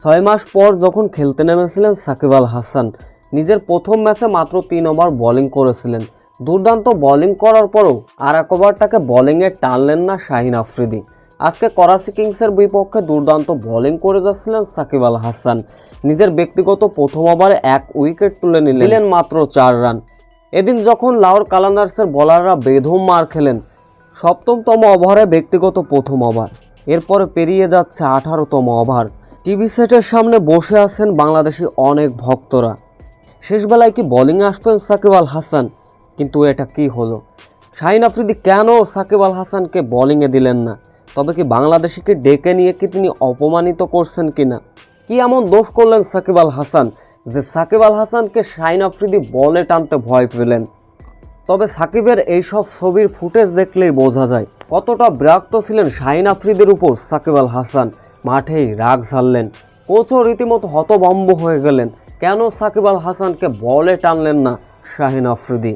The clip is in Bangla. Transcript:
ছয় মাস পর যখন খেলতে নেমেছিলেন সাকিব আল হাসান, নিজের প্রথম ম্যাচে মাত্র তিন ওভার বোলিং করেছিলেন। দুর্দান্ত বোলিং করার পরও আর এক ওভার তাকে বোলিংয়ে টানলেন না শাহিন আফ্রিদি। আজকে করাচি কিংসের বিপক্ষে দুর্দান্ত বোলিং করে যাচ্ছিলেন সাকিব আল হাসান। নিজের ব্যক্তিগত প্রথম ওভারে এক উইকেট তুলে নিলেন। মাত্র চার রান। এদিন যখন লাহোর কালানার্সের বোলাররা বেধম মার খেলেন, সপ্তমতম ওভারে ব্যক্তিগত প্রথম ওভার। এরপরে পেরিয়ে যাচ্ছে আঠারোতম ওভার। টিভি সেটের সামনে বসে আছেন বাংলাদেশি অনেক ভক্তরা। শেষবেলায় কি বোলিংয়ে আসবেন সাকিব আল হাসান? কিন্তু এটা কি হলো? শাহিন আফ্রিদি কেন সাকিব আল হাসানকে বোলিংয়ে দিলেন না? তবে কি বাংলাদেশিকে ডেকে নিয়ে কি তিনি অপমানিত করছেন কিনা? কি এমন দোষ করলেন সাকিব আল হাসান যে সাকিব আল হাসানকে শাহিন আফ্রিদি বলে টানতে ভয় পেলেন? তবে সাকিবের এইসব ছবির ফুটেজ দেখলেই বোঝা যায় কতটা বিরক্ত ছিলেন শাহিন আফ্রিদের উপর সাকিব আল হাসান? মাঠেই রাগ ঝাড়লেন। কোচও রীতিমতো হতভম্ব হয়ে গেলেন। কেন সাকিব আল হাসানকে বলে টানলেন না শাহিন আফ্রিদি?